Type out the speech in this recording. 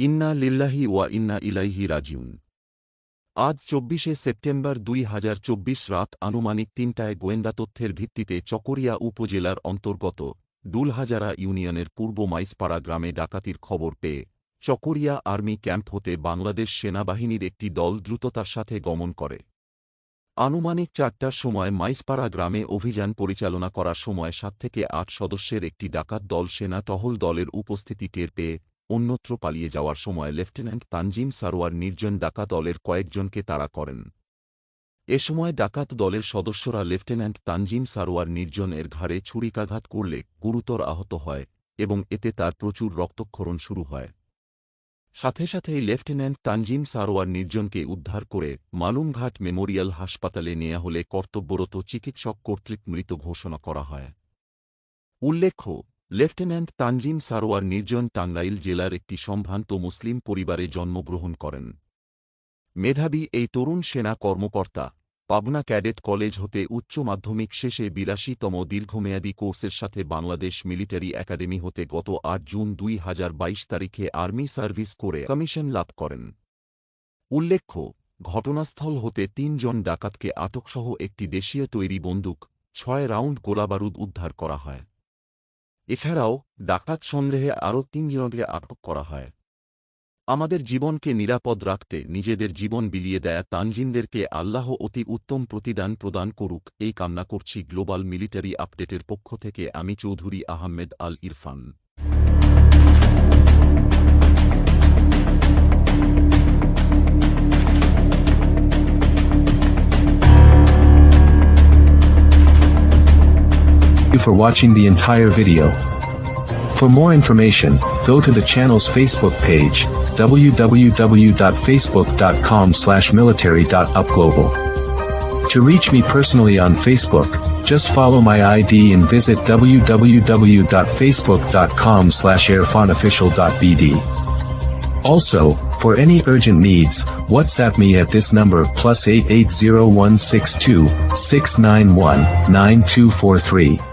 ইন্না লিল্লাহি ওয়া ইন্না ইলাইহি রাজিউন। আজ চব্বিশে সেপ্টেম্বর দুই হাজার চব্বিশ রাত আনুমানিক তিনটায় গোয়েন্দা তথ্যের ভিত্তিতে চকরিয়া উপজেলার অন্তর্গত দুলহাজারা ইউনিয়নের পূর্ব মাইসপাড়া গ্রামে ডাকাতির খবর পেয়ে চকরিয়া আর্মি ক্যাম্প হতে বাংলাদেশ সেনাবাহিনীর একটি দল দ্রুততার সাথে গমন করে। আনুমানিক চারটার সময় মাইসপাড়া গ্রামে অভিযান পরিচালনা করার সময় সাত থেকে আট সদস্যের একটি ডাকাত দল সেনা টহল দলের উপস্থিতি টের পেয়ে অন্যত্র পালিয়ে যাওয়ার সময় লেফটেন্যান্ট তানজিম সারোয়ার নির্জন ডাকাত দলের কয়েকজনকে তাড়া করেন। এ সময় ডাকাত দলের সদস্যরা লেফটেন্যান্ট তানজিম সারোয়ার নির্জনের ঘাড়ে ছুরিকাঘাত করলে গুরুতর আহত হয় এবং এতে তার প্রচুর রক্তক্ষরণ শুরু হয়। সাথে সাথেই লেফটেন্যান্ট তানজিম সারোয়ার নির্জনকে উদ্ধার করে মালুমঘাট মেমোরিয়াল হাসপাতালে নেয়া হলে কর্তব্যরত চিকিৎসক কর্তৃক মৃত ঘোষণা করা হয়। উল্লেখ্য লেফটেন্যান্ট তানজিম সারোয়ার নির্জন টাঙ্গাইল জেলার একটি সম্ভ্রান্ত মুসলিম পরিবারে জন্মগ্রহণ করেন। মেধাবী এই তরুণ সেনা কর্মকর্তা, পাবনা ক্যাডেট কলেজ হতে উচ্চ মাধ্যমিক শেষে বিরাশিতম দীর্ঘমেয়াদী কোর্সের সাথে বাংলাদেশ মিলিটারি একাডেমি হতে গত আট জুন দুই হাজার বাইশ তারিখে আর্মি সার্ভিস করে কমিশন লাভ করেন। উল্লেখ্য, ঘটনাস্থল হতে তিনজন ডাকাতকে আটকসহ একটি দেশীয় তৈরি বন্দুক, ছয় রাউন্ড গোলাবারুদ উদ্ধার করা হয়। এছাড়াও, ডাকাত সন্দেহে আরও তিনজনকে আটক করা হয়। আমাদের জীবনকে নিরাপদ রাখতে নিজেদের জীবন বিলিয়ে দেয়া তানজিনদেরকে আল্লাহ অতি উত্তম প্রতিদান প্রদান করুক, এই কামনা করছি গ্লোবাল মিলিটারি আপডেটের পক্ষ থেকে আমি চৌধুরী আহমেদ আল Irfan you for watching the entire video. For more information, go to the channel's Facebook page, www.facebook.com slash military.upglobal. To reach me personally on Facebook, just follow my ID and visit www.facebook.com slash airfonofficial.bd. Also, for any urgent needs, WhatsApp me at this number plus 880162 691 9243.